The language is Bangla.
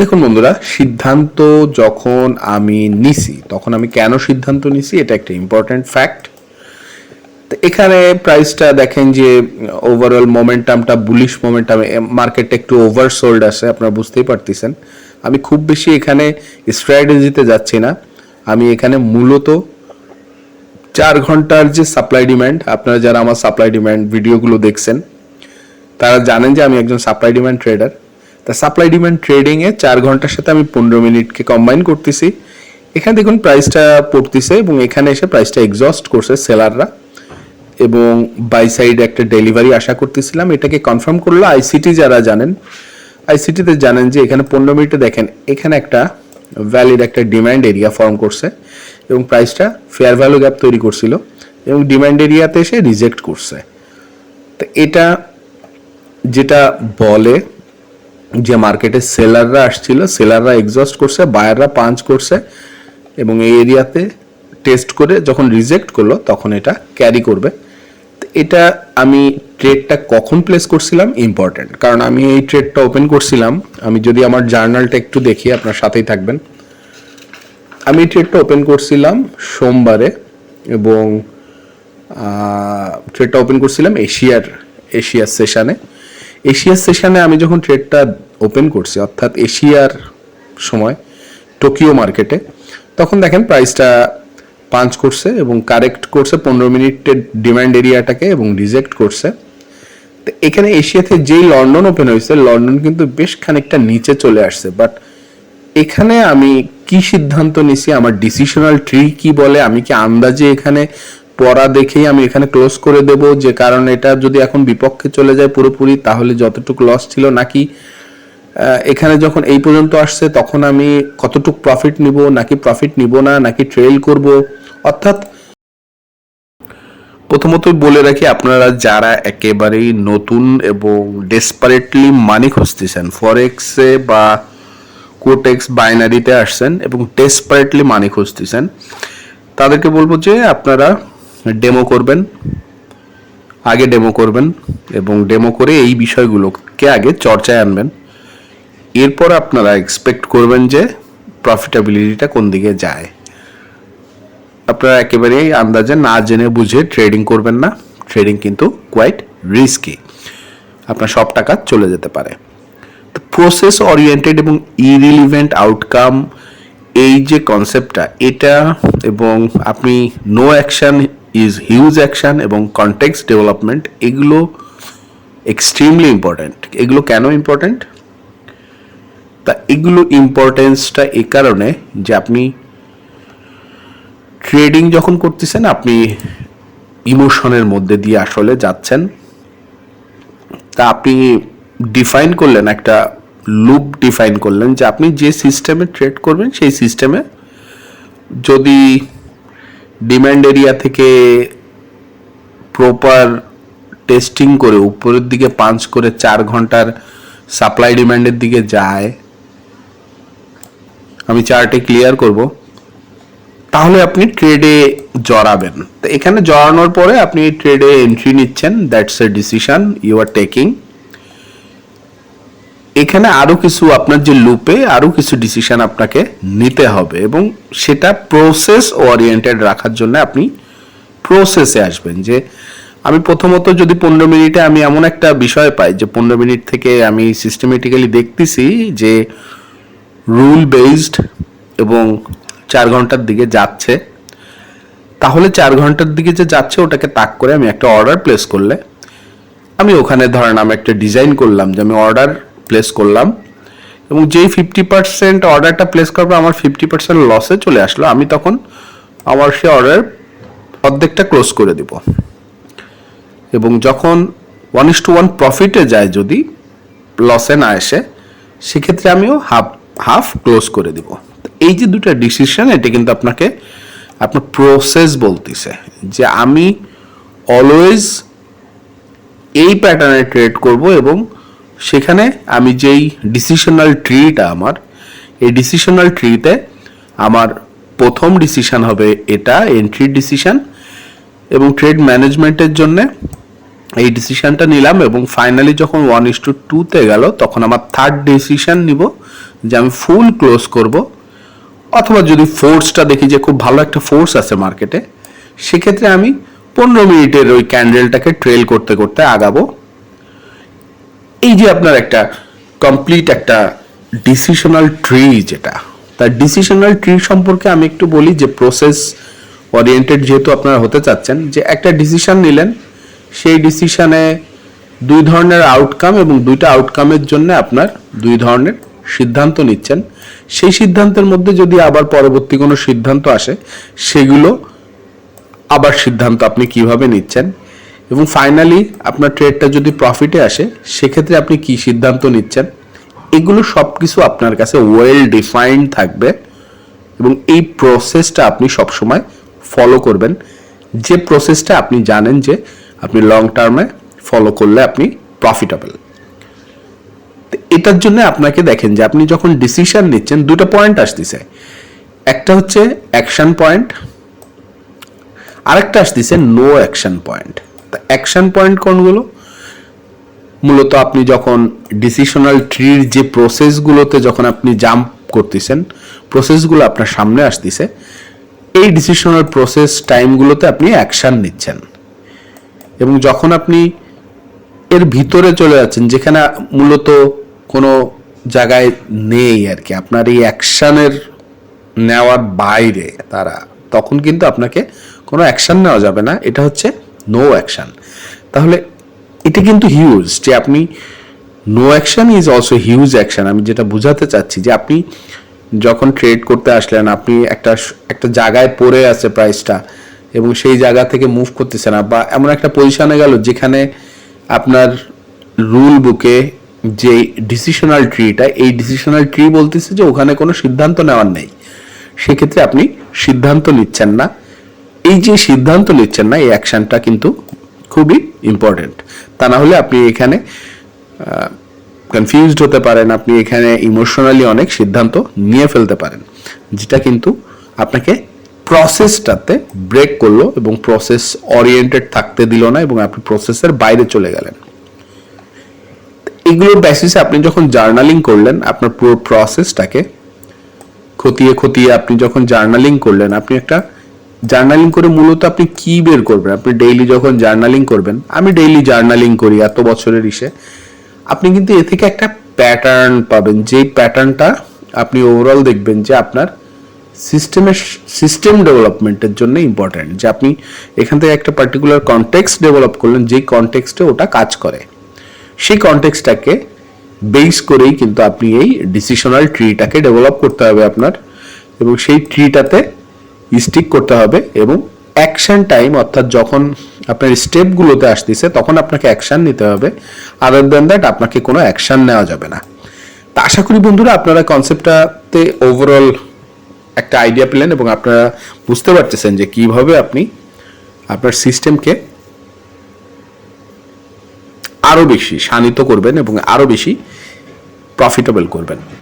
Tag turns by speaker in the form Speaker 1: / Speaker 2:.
Speaker 1: দেখুন বন্ধুরা, সিদ্ধান্ত যখন আমি নিছি, তখন আমি কেন সিদ্ধান্ত নিছি, এটা একটা ইম্পর্ট্যান্ট ফ্যাক্ট এখানে প্রাইসটা দেখেন যে ওভারঅল মোমেন্টামটা বুলিশ মোমেন্টাম মার্কেটটা একটু ওভারসোল্ড আছে, আপনারা বুঝতেই পারতেছেন। আমি খুব বেশি এখানে স্ট্র্যাটেজিতে যাচ্ছি না। আমি এখানে মূলত চার ঘণ্টার যে সাপ্লাই ডিমান্ড আপনারা যারা আমার সাপ্লাই ডিমান্ড ভিডিওগুলো দেখছেন, তারা জানেন যে আমি একজন সাপ্লাই ডিমান্ড ট্রেডার তা সাপ্লাই ডিমান্ড ট্রেডিংয়ে চার ঘণ্টার সাথে আমি পনেরো মিনিটকে কম্বাইন করতেছি। এখানে দেখুন প্রাইসটা পড়তেছে এবং এখানে এসে প্রাইসটা এক্সস্ট করছে সেলাররা এবং বাই সাইড একটা ডেলিভারি আশা করতেছিলাম। এটাকে কনফার্ম করল আইসিটি যারা জানেন। আইসিটিতে জানেন যে এখানে পনেরো মিনিটে দেখেন, এখানে একটা ভ্যালিড একটা ডিমান্ড এরিয়া ফর্ম করছে এবং প্রাইসটা ফেয়ার ভ্যালু গ্যাপ তৈরি করছিল এবং ডিমান্ড এরিয়াতে এসে রিজেক্ট করছে। তো এটা যেটা বলে যে মার্কেটে সেলাররা আসছিল, সেলাররা এক্সস্ট করছে বায়াররা পাঞ্চ করছে এবং এই এরিয়াতে টেস্ট করে যখন রিজেক্ট করল, তখন এটা ক্যারি করবে। এটা আমি ট্রেডটা কখন প্লেস করছিলাম? ইম্পর্ট্যান্ট কারণ আমি এই ট্রেডটা ওপেন করছিলাম। আমি যদি আমার জার্নালটা একটু দেখি, আপনার সাথেই থাকবেন। আমি এই ট্রেডটা ওপেন করছিলাম সোমবারে এবং ট্রেডটা ওপেন করছিলাম এশিয়ার এশিয়ার সেশানে এশিয়ার সেশানে আমি যখন ট্রেডটা ওপেন করছি, অর্থাৎ এশিয়ার সময়, টোকিও মার্কেটে। তখন দেখেন প্রাইসটা পাঞ্চ করছে এবং কারেক্ট করছে, পনেরো মিনিটের ডিমান্ড এরিয়াটাকে এবং রিজেক্ট করছে। তো এখানে এশিয়াতে যেই লন্ডন ওপেন হয়েছে, লন্ডন কিন্তু বেশ খানিকটা নিচে চলে আসছে। বাট এখানে আমি কি সিদ্ধান্ত নিছি, আমার ডিসিশনাল ট্রি কি বলে, আমি কি আন্দাজে এখানে পড়া দেখেই আমি এখানে ক্লোজ করে দেব? যে কারণ এটা যদি এখন বিপক্ষে চলে যায় পুরোপুরি, তাহলে যতটুকু লস ছিল নাকি এখানে যখন এই পর্যন্ত আসছে, তখন আমি কতটুক প্রফিট নিব, নাকি প্রফিট নিব না, নাকি ট্রেল করব? অর্থাৎ প্রথমত বলে রাখি, আপনারা যারা একেবারেই নতুন এবং ডেসপারেটলি মানি খুঁজতেছেন ফরেক্সে বা কোটেক্স বাইনারিতে আসছেন এবং ডেসপারেটলি মানি খুঁজতেছেন, তাদেরকে বলব যে আপনারা ডেমো করবেন, আগে ডেমো করবেন এবং ডেমো করে এই বিষয়গুলোকে আগে চর্চায় আনবেন। এরপর আপনারা এক্সপেক্ট করবেন যে প্রফিটেবিলিটিটা কোন দিকে যায়। আপনারা একেবারেই আন্দাজে না জেনে বুঝে ট্রেডিং করবেন না। ট্রেডিং কিন্তু কোয়াইট রিস্কি আপনার সব টাকা চলে যেতে পারে। তো প্রসেস ওরিয়েন্টেড এবং ইরিলিভেন্ট আউটকাম এই যে কনসেপ্টটা এটা এবং আপনি no action is huge action এবং কন্টেক্স ডেভেলপমেন্ট এগুলো এক্সট্রিমলি ইম্পর্ট্যান্ট এগুলো কেন ইম্পর্ট্যান্ট তা এগুলো ইম্পর্টেন্সটা এ কারণে যে আপনি ট্রেডিং যখন করতেছেন, আপনি ইমোশনের মধ্যে দিয়ে আসলে যাচ্ছেন। তা আপনি ডিফাইন করলেন, একটা লুপ ডিফাইন করলেন যে আপনি যে সিস্টেমে ট্রেড করবেন, সেই সিস্টেমে যদি ডিম্যান্ড এরিয়া থেকে প্রপার টেস্টিং করে, উপরের দিকে পাঞ্চ করে চার ঘণ্টার সাপ্লাই ডিম্যান্ডের দিকে যায় আমি চার্টে ক্লিয়ার করব। তাহলে আপনি ট্রেডে জড়াবেন। তো এখানে জড়ানোর পরে আপনি ট্রেডে এন্ট্রি নিচ্ছেন। That's a decision you are taking এখানে আরও কিছু আপনার যে লুপে আরও কিছু ডিসিশন আপনাকে নিতে হবে এবং সেটা প্রসেস ওরিয়েন্টেড রাখার জন্য আপনি প্রসেসে আসবেন যে আমি প্রথমত যদি পনেরো মিনিটে আমি এমন একটা বিষয় পাই যে পনেরো মিনিট থেকে আমি সিস্টেমেটিক্যালি দেখতেছি যে রুল বেসড এবং চার ঘণ্টার দিকে যাচ্ছে। তাহলে চার ঘণ্টার দিকে যে যাচ্ছে, ওটাকে তাক করে আমি একটা অর্ডার প্লেস করলে, আমি ওখানে ধরেন আমি একটা ডিজাইন করলাম যে আমি অর্ডার প্লেস করলাম এবং যেই ফিফটি পার্সেন্ট অর্ডারটা প্লেস করব, আমার ফিফটি পার্সেন্ট লসে চলে আসলো। আমি তখন আমার সে অর্ডার অর্ধেকটা ক্লোজ করে দিব। এবং যখন ওয়ান ইস টু ওয়ান প্রফিটে যায় যদি লসে না এসে, সেক্ষেত্রে আমিও হাফ হাফ ক্লোজ করে দিব। এই যে দুটো ডিসিশন এটা কিন্তু আপনাকে, আপনার প্রসেস বলতেছে যে আমি অলওয়েজ এই প্যাটার্নে ট্রেড করব এবং সেখানে আমি যেই ডিসিশনাল ট্রিটা আমার, এই ডিসিশনাল ট্রিতে আমার প্রথম ডিসিশন হবে এটা এন্ট্রি ডিসিশন এবং ট্রেড ম্যানেজমেন্টের জন্যে এই ডিসিশনটা নিলাম এবং ফাইনালি যখন ওয়ান ইস টু টুতে গেল, তখন আমার থার্ড ডিসিশন নিব যে আমি ফুল ক্লোজ করব। অথবা যদি ফোর্সটা দেখি যে খুব ভালো একটা ফোর্স আছে মার্কেটে সেক্ষেত্রে আমি পনেরো মিনিটের ওই ক্যান্ডেলটাকে ট্রেল করতে করতে আগাবো। এই যে আপনার একটা কমপ্লিট একটা ডিসিশনাল ট্রি যেটা, তার ডিসিশনাল ট্রি সম্পর্কে আমি একটু বলি যে প্রসেস ওরিয়েন্টেড যেহেতু আপনারা হতে চাচ্ছেন, যে একটা ডিসিশন নিলেন সেই ডিসিশনে দুই ধরনের আউটকাম এবং দুইটা আউটকামের জন্য আপনার দুই ধরনের সিদ্ধান্ত নিচ্ছেন। সেই সিদ্ধান্তের মধ্যে যদি আবার পরবর্তী কোনো সিদ্ধান্ত আসে, সেগুলো আবার সিদ্ধান্ত আপনি কীভাবে নিচ্ছেন? এবং ফাইনালি আপনার ট্রেডটা যদি প্রফিটে আসে, সেক্ষেত্রে আপনি কি সিদ্ধান্ত নিচ্ছেন? এগুলো সব কিছু আপনার কাছে ওয়েল ডিফাইন্ড থাকবে এবং এই প্রসেসটা আপনি সবসময় ফলো করবেন। যে প্রসেসটা আপনি জানেন যে আপনি লং টার্মে ফলো করলে আপনি প্রফিটেবল এটার জন্য আপনাকে দেখেন যে আপনি যখন ডিসিশন নিচ্ছেন, দুটো পয়েন্ট আসতেছে। একটা হচ্ছে অ্যাকশন পয়েন্ট আরেকটা আসতেছে no action point action point কোনগুলো? মূলত আপনি যখন ডিসিশনাল ট্রির যে প্রসেসগুলোতে যখন আপনি জাম্প করতেছেন প্রসেসগুলো আপনার সামনে আসতেছে, এই ডিসিশনাল প্রসেস টাইমগুলোতে আপনি অ্যাকশন নিচ্ছেন। এবং যখন আপনি এর ভিতরে চলে যাচ্ছেন, যেখানে মূলত কোনো জায়গায় নেই আর কি, আপনার এই অ্যাকশানের নেওয়ার বাইরে তারা, তখন কিন্তু আপনাকে কোনো অ্যাকশন নেওয়া যাবে না। এটা হচ্ছে নো অ্যাকশন তাহলে এটা কিন্তু হিউজ যে আপনি no action is also huge action আমি যেটা বোঝাতে চাচ্ছি যে আপনি যখন ট্রেড করতে আসলেন, আপনি একটা একটা জায়গায় পড়ে আছে প্রাইসটা এবং সেই জায়গা থেকে মুভ করতেছে না বা এমন একটা পজিশনে গেল যেখানে আপনার রুল বুকে যে ডিসিশনাল ট্রিটা এই ডিসিশনাল ট্রি বলতেছে যে ওখানে কোনো সিদ্ধান্ত নেওয়ার নেই। সেক্ষেত্রে আপনি সিদ্ধান্ত নিচ্ছেন না। এই যে সিদ্ধান্ত নিচ্ছেন না, এই অ্যাকশনটা কিন্তু খুবই ইম্পর্টেন্ট তা না হলে আপনি এখানে কনফিউজড হতে পারেন, আপনি এখানে ইমোশনালি অনেক সিদ্ধান্ত নিয়ে ফেলতে পারেন, যেটা কিন্তু আপনাকে প্রসেসটাতে ব্রেক করল এবং প্রসেস ওরিয়েন্টেড থাকতে দিল না এবং আপনি প্রসেসের বাইরে চলে গেলেন। এগুলোর বেসিসে আপনি যখন জার্নালিং করলেন, আপনার পুরো প্রসেসটাকে খতিয়ে খতিয়ে আপনি যখন জার্নালিং করলেন, আপনি একটা জার্নালিং করে মূলত আপনি কি বের করবেন? আপনি ডেইলি যখন জার্নালিং করবেন, আমি ডেইলি জার্নালিং করি এত বছরের ইসে। আপনি কিন্তু এ থেকে একটা প্যাটার্ন পাবেন, যেই প্যাটার্নটা আপনি ওভারঅল দেখবেন যে আপনার সিস্টেমের সিস্টেম ডেভেলপমেন্টের জন্য ইম্পর্ট্যান্ট যে আপনি এখান থেকে একটা পার্টিকুলার কনটেক্সট ডেভেলপ করলেন, যেই কনটেক্সটে ওটা কাজ করে। সেই কনটেক্সটটাকে বেস করেই কিন্তু আপনি এই ডিসিশনাল ট্রিটাকে ডেভেলপ করতে হবে আপনার, এবং সেই ট্রিটাতে স্টিক করতে হবে, এবং অ্যাকশন টাইম অর্থাৎ যখন আপনার স্টেপগুলোতে আসতেছে, তখন আপনাকে অ্যাকশন নিতে হবে। আদার দেন দ্যাট আপনাকে কোনো অ্যাকশন নেওয়া যাবে না। তা আশা করি বন্ধুরা, আপনারা কনসেপ্টটাতে ওভারঅল একটা আইডিয়া পেলেন এবং আপনারা বুঝতে পারতেছেন যে কীভাবে আপনি আপনার সিস্টেমকে আরও বেশি শানিত করবেন এবং আরও বেশি প্রফিটেবল করবেন।